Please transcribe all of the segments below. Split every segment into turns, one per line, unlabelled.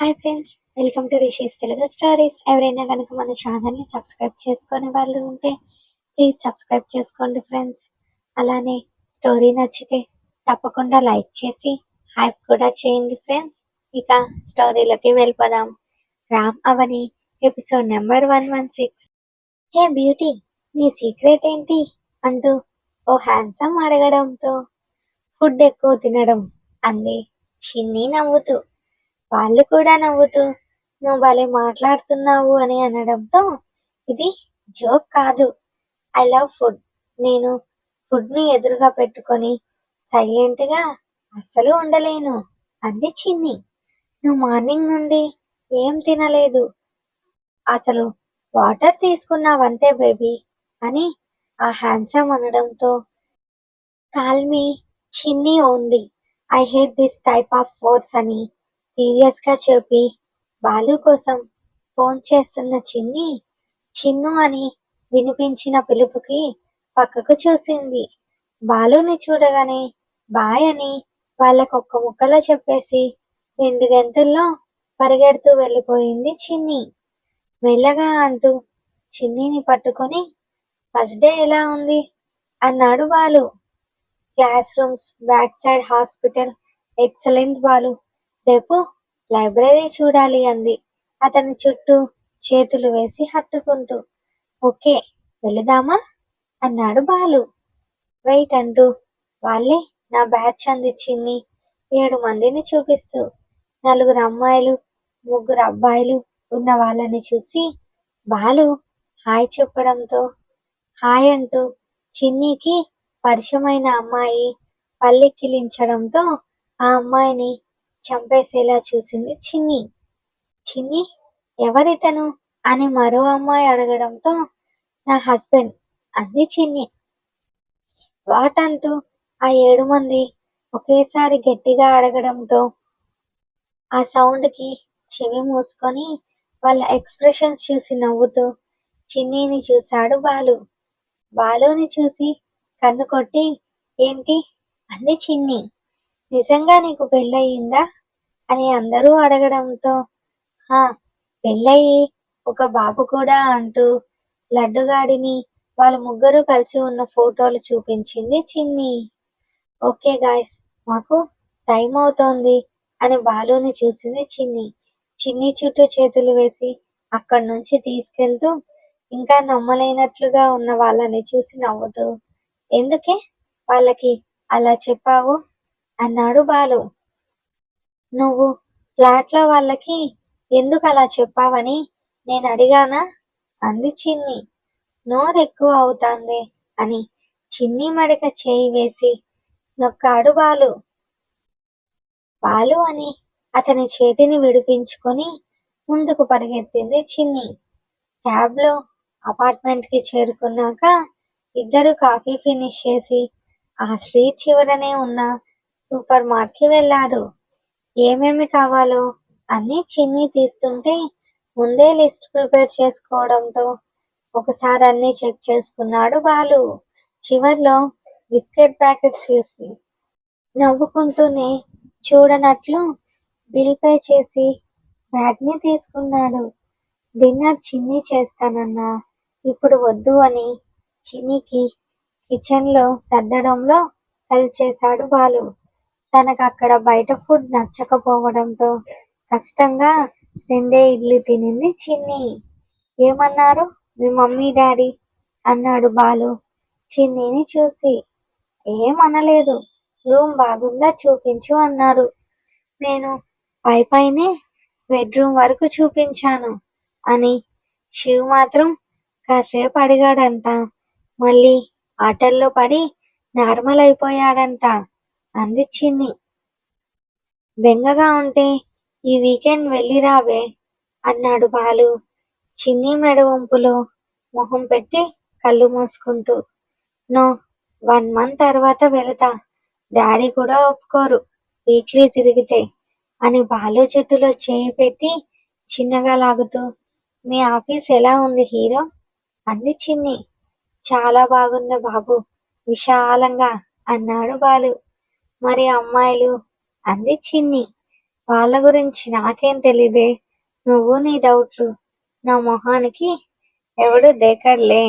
Hi friends welcome to Rishi's Telugu stories. ఎవరైనా కనుక మన ఛానల్ని సబ్స్క్రైబ్ చేసుకునే వాళ్ళు ఉంటే ప్లీజ్ సబ్స్క్రైబ్ చేసుకోండి ఫ్రెండ్స్. అలానే స్టోరీ నచ్చితే తప్పకుండా లైక్ చేసి హైప్ కూడా చేయండి ఫ్రెండ్స్. ఇక స్టోరీలోకి వెళ్ళిపోదాం. Ram Avani episode number one one six. Hey beauty నీ సీక్రెట్ ఏంటి? అంటూ ఓ హ్యాండ్సమ్ అడగడంతో ఫుడ్ ఎక్కువ తినడం అంది చిన్ని నవ్వుతూ. వాళ్ళు కూడా నవ్వుతూ నువ్వు భలే మాట్లాడుతున్నావు అని అనడంతో ఇది జోక్ కాదు. I love food. నేను ఫుడ్ని ఎదురుగా పెట్టుకొని సైలెంట్గా అస్సలు ఉండలేను అంది చిన్ని నువ్వు మార్నింగ్ నుండి ఏం తినలేదు? అసలు వాటర్ తీసుకున్నావంతే బేబీ అని ఆ హ్యాండ్సమ్ అనడంతో call me Chinni only. I hate this type of force అని సీరియస్గా చెప్పి బాలు కోసం ఫోన్ చేస్తున్న చిన్ని చిన్ను అని వినిపించిన పిలుపుకి పక్కకు చూసింది. బాలుని చూడగానే బాయ్ అని వాళ్ళకు ఒక్క ముక్కలో చెప్పేసి రెండు గంటల్లో పరిగెడుతూ వెళ్ళిపోయింది చిన్ని. మెల్లగా అంటూ చిన్నిని పట్టుకొని ఫస్ట్ డే ఎలా ఉంది? అన్నాడు Balu. Class rooms back side hospital excellent Balu. రేపు లైబ్రరీ చూడాలి అంది. అతని చుట్టూ చేతులు వేసి హత్తుకుంటూ ఓకే వెళదామా? అన్నాడు బాలు. వెయిట్ అంటూ వాళ్ళే నా బ్యాచ్ అందించింది. ఏడు మందిని చూపిస్తూ నలుగురు అమ్మాయిలు ముగ్గురు అబ్బాయిలు ఉన్న వాళ్ళని చూసి బాలు హాయ్ చెప్పడంతో హాయ్ అంటూ చిన్నికి పరిచయమైన అమ్మాయి పల్లెక్కిలించడంతో ఆ అమ్మాయిని చంపేసేలా చూసింది చిన్ని. చిన్ని ఎవరితను? అని మరో అమ్మాయి అడగడంతో నా హస్బెండ్ అంది చిన్ని. వాట్ అంటూ? ఆ ఏడు మంది ఒకేసారి గట్టిగా అడగడంతో ఆ సౌండ్కి చెవి మూసుకొని వాళ్ళ ఎక్స్ప్రెషన్స్ చూసి నవ్వుతూ చిన్నీని చూశాడు బాలు. బాలుని చూసి కన్ను కొట్టి ఏంటి? అంది చిన్ని. నిజంగా నీకు పెళ్ళయిందా? అని అందరూ అడగడంతో హా పెళ్ళయి ఒక బాబు కూడా అంటూ లడ్డుగాడిని వాళ్ళ ముగ్గురు కలిసి ఉన్న ఫోటోలు చూపించింది చిన్ని. ఓకే గాయస్ మాకు టైం అవుతోంది అని బాలుని చూసింది చిన్ని. చిన్ని చుట్టూ చేతులు వేసి అక్కడి నుంచి తీసుకెళ్తూ ఇంకా నమ్మలేనట్లుగా ఉన్న వాళ్ళని చూసి నవ్వుతూ ఎందుకే? వాళ్ళకి అలా చెప్పావు? అన్నాడు బాలు. నువ్వు ఫ్లాట్లో వాళ్ళకి ఎందుకు అలా చెప్పావని నేను అడిగానా? అంది చిన్ని. నోరు ఎక్కువ అవుతాంది అని చిన్ని మడిక చేయి వేసి నొక్కాడు బాలు. బాలు అని అతని చేతిని విడిపించుకొని ముందుకు పరిగెత్తింది చిన్ని. క్యాబ్లో అపార్ట్మెంట్కి చేరుకున్నాక ఇద్దరు కాఫీ ఫినిష్ చేసి ఆ స్ట్రీట్ చివరనే ఉన్న సూపర్ మార్ట్కి వెళ్ళారు. ఏమేమి కావాలో అన్ని చిన్ని తీస్తుంటే ముందే లిస్ట్ ప్రిపేర్ చేసుకోవడంతో ఒకసారి అన్ని చెక్ చేసుకున్నాడు బాలు. చివర్లో బిస్కెట్ ప్యాకెట్స్ చూసి నవ్వుకుంటూనే చూడనట్లు బిల్ పే చేసి బ్యాగ్ని తీసుకున్నాడు. డిన్నర్ చిన్ని చేస్తానన్నా ఇప్పుడు వద్దు అని చిన్నికి కిచెన్లో సర్దడంలో హెల్ప్ చేశాడు బాలు. తనకు అక్కడ బయట ఫుడ్ నచ్చకపోవడంతో కష్టంగా రెండే ఇడ్లీ తినింది చిన్ని. ఏమన్నారు? మీ మమ్మీ డాడీ? అన్నాడు బాలు చిన్నిని చూసి. ఏమనలేదు. రూమ్ బాగుందా చూపించు అన్నారు. నేను పై పైనే బెడ్రూమ్ వరకు చూపించాను అని శివ్ మాత్రం కాసేపు అడిగాడంట. మళ్ళీ ఆటల్లో పడి నార్మల్ అయిపోయాడంట. అంది చిన్ని బెంగగా ఉంటే ఈ వీకెండ్ వెళ్ళిరావే అన్నాడు బాలు. చిన్ని మెడ వంపులో మొహం పెట్టి కళ్ళు మూసుకుంటూ. నో వన్ మంత్ తర్వాత వెళతా. డాడీ కూడా ఒప్పుకోరు. వీక్లీ తిరిగితే అని బాలు చెట్టులో చేయి పెట్టి చిన్నగా లాగుతూ మీ ఆఫీస్ ఎలా ఉంది హీరో? అంది చిన్ని. చాలా బాగుంది బాబు విశాలంగా అన్నాడు బాలు. మరి అమ్మాయిలు? అంది చిన్ని. వాళ్ళ గురించి నాకేం తెలీదే? నువ్వు నీ డౌట్లు. నా మొహానికి ఎవడు దేకడ్లే?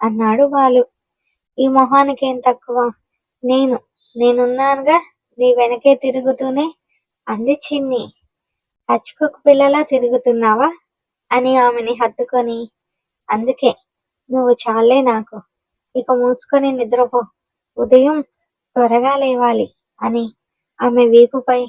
అన్నాడు బాలు. ఈ మొహానికి ఏం తక్కువ? నేను నేనున్నానుగా నీ వెనకే తిరుగుతూనే? అంది చిన్ని. హచ్చుకుక్ పిల్లలా తిరుగుతున్నావా? అని ఆమెని హత్తుకొని. అందుకే నువ్వు చాలే నాకు. ఇక మూసుకొని నిద్రపో. ఉదయం త్వరగా లేవాలి. అని ఆమె వీపుపై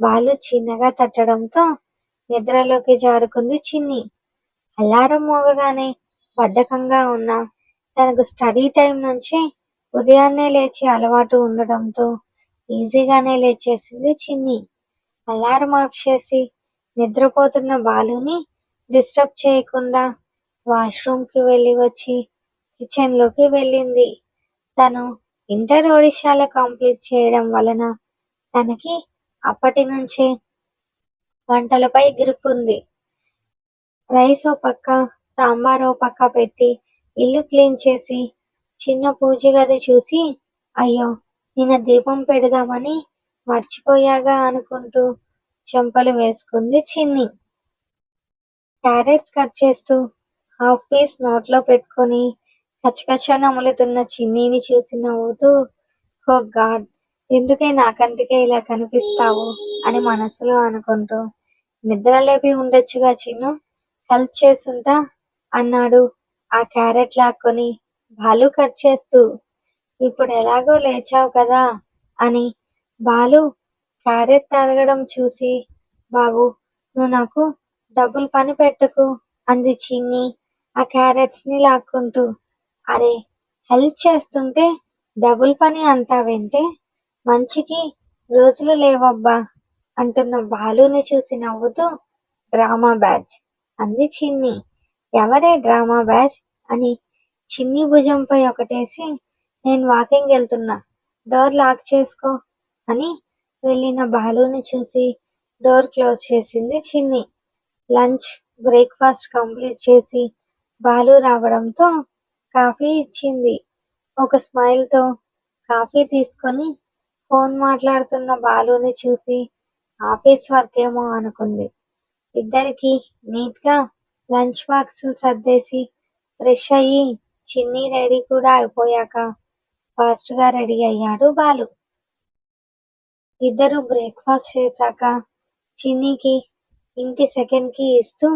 వాళ్ళు చిన్నగా తట్టడంతో నిద్రలోకి జారుకుంది చిన్ని. అలారం మోగగానే బద్ధకంగా ఉన్న తనకు స్టడీ టైం నుంచి ఉదయాన్నే లేచి అలవాటు ఉండడంతో ఈజీగానే లేచేసింది చిన్ని. అలారం ఆఫ్ చేసి నిద్రపోతున్న బాలుని డిస్టర్బ్ చేయకుండా వాష్రూమ్కి వెళ్ళి వచ్చి కిచెన్లోకి వెళ్ళింది. తను ఇంటర్ ఒడిశాలో కంప్లీట్ చేయడం వలన తనకి అప్పటి నుంచే వంటలపై గ్రిప్ ఉంది. రైస్ ఓ పక్క సాంబార్ ఓ పక్క పెట్టి ఇల్లు క్లీన్ చేసి చిన్న పూజ గది చూసి అయ్యో నిన్న దీపం పెడదామని మర్చిపోయాగా అనుకుంటూ చెంపలు వేసుకుంది చిన్ని. క్యారెట్స్ కట్ చేస్తూ హాఫ్ పీస్ నోట్లో పెట్టుకొని కచ్చకచ్చ నములుతున్న చిన్నీని చూసి నవ్వుతూ హో గాడ్ ఎందుకే నా కంటికే ఇలా కనిపిస్తావు? అని మనసులో అనుకుంటూ నిద్ర లేపి ఉండొచ్చుగా చిన్ను హెల్ప్ చేసుంటా అన్నాడు. ఆ క్యారెట్ లాక్కొని బాలు కట్ చేస్తూ ఇప్పుడు ఎలాగో లేచావు కదా? అని. బాలు క్యారెట్ తరగడం చూసి బాబు నువ్వు నాకు డబ్బులు పని పెట్టకు అంది చిన్ని. ఆ క్యారెట్స్ని లాక్కుంటూ అరే హెల్ప్ చేస్తుంటే డబుల్ పని అంటావేంటే? మంచికి రోజులు లేవబ్బా అంటున్న బాలుని చూసి నవ్వుతూ డ్రామా బ్యాచ్. అంది చిన్ని. ఎవరే డ్రామా బ్యాచ్? అని చిన్ని భుజంపై ఒకటేసి నేను వాకింగ్ వెళ్తున్నా. డోర్ లాక్ చేసుకో అని వెళ్ళిన బాలుని చూసి డోర్ క్లోజ్ చేసింది చిన్ని. లంచ్ బ్రేక్ఫాస్ట్ కంప్లీట్ చేసి బాలు రావడంతో కాఫీ ఇచ్చింది. ఒక స్మైల్తో కాఫీ తీసుకొని ఫోన్ మాట్లాడుతున్న బాలుని చూసి ఆఫీస్ వర్క్ ఏమో అనుకుంది. ఇద్దరికి నీట్గా లంచ్ బాక్సులు సర్దేసి ఫ్రెష్ అయ్యి చిన్ని రెడీ కూడా అయిపోయాక ఫాస్ట్గా రెడీ అయ్యాడు బాలు. ఇద్దరు బ్రేక్ఫాస్ట్ చేశాక చిన్నికి ఇంటి సెకండ్కి ఇస్తూ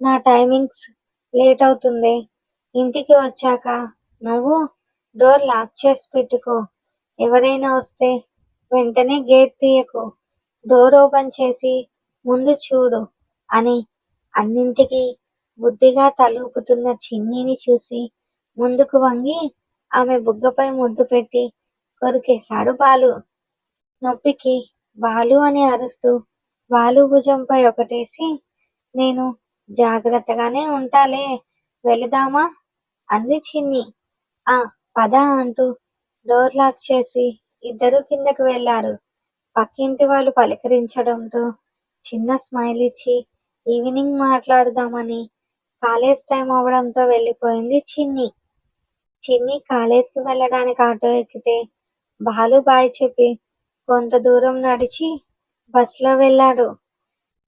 నా టైమింగ్స్ లేట్ అవుతుంది ఇంటికి వచ్చాక నువ్వు డోర్ లాక్ చేసి పెట్టుకో. ఎవరైనా వస్తే వెంటనే గేట్ తీయకు. డోర్ ఓపెన్ చేసి ముందు చూడు అని అన్నింటికి బుద్ధిగా తలూపుతున్న చిన్నీని చూసి ముందుకు వంగి ఆమె బుగ్గపై ముద్దు పెట్టి కొరికేశాడు బాలు. నొప్పికి బాలు అని అరుస్తూ బాలు భుజంపై ఒకటేసి నేను జాగ్రత్తగానే ఉంటాలే. వెళదామా? అంది చిన్ని ఆ పద అంటూ డోర్ లాక్ చేసి ఇద్దరు కిందకు వెళ్ళారు పక్కింటి వాళ్ళు పలకరించడంతో చిన్న స్మైల్ ఇచ్చి ఈవినింగ్ మాట్లాడదామని కాలేజ్ టైం అవడంతో వెళ్ళిపోయింది చిన్ని. చిన్ని కాలేజ్కి వెళ్ళడానికి ఆటో ఎక్కితే బాలు బాయ్ చెప్పి కొంత దూరం నడిచి బస్సులో వెళ్ళాడు.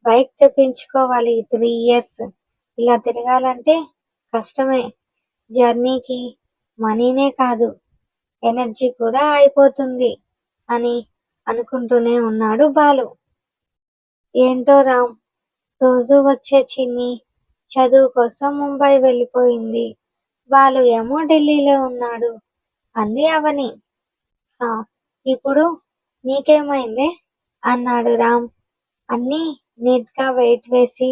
బైక్ తెప్పించుకోవాలి త్రీ ఇయర్స్. ఇలా తిరగాలంటే కష్టమే. జర్నీకి మనీనే కాదు ఎనర్జీ కూడా అయిపోతుంది అని అనుకుంటూనే ఉన్నాడు బాలు. ఏంటో రామ్ రోజు వచ్చే చిన్ని చదువు కోసం ముంబై వెళ్ళిపోయింది. బాలు ఏమో ఢిల్లీలో ఉన్నాడు అంది అవని. ఇప్పుడు నీకేమైంది? అన్నాడు రామ్. అన్నీ నీట్గా వెయిట్ వేసి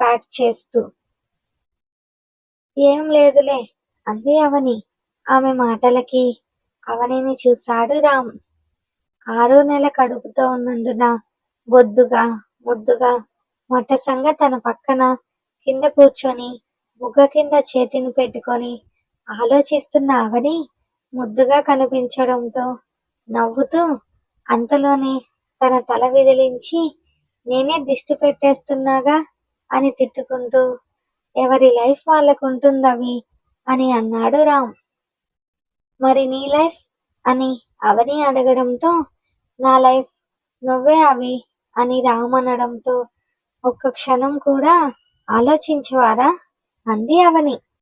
ప్యాక్ చేస్తూ. ఏం లేదులే అంది అవని. ఆమె మాటలకి అవనిని చూశాడు రామ్. ఆరో నెల కడుపుతో ఉన్నందున బొద్దుగా ముద్దుగా మట్టసంగా తన పక్కన కింద కూర్చొని బుగ్గ కింద చేతిని పెట్టుకొని ఆలోచిస్తున్న అవని ముద్దుగా కనిపించడంతో నవ్వుతూ అంతలోనే తన తల విదిలించి నేనే దిష్టి పెట్టేస్తున్నాగా అని తిట్టుకుంటూ ఎవరి లైఫ్ వాళ్ళకు ఉంటుందవి అని అన్నాడు రామ్. మరి నీ లైఫ్? అని అవని అడగడంతో నా లైఫ్ నువ్వే అవి అని రామ్ అనడంతో ఒక్క క్షణం కూడా ఆలోచించవారా? అంది అవని.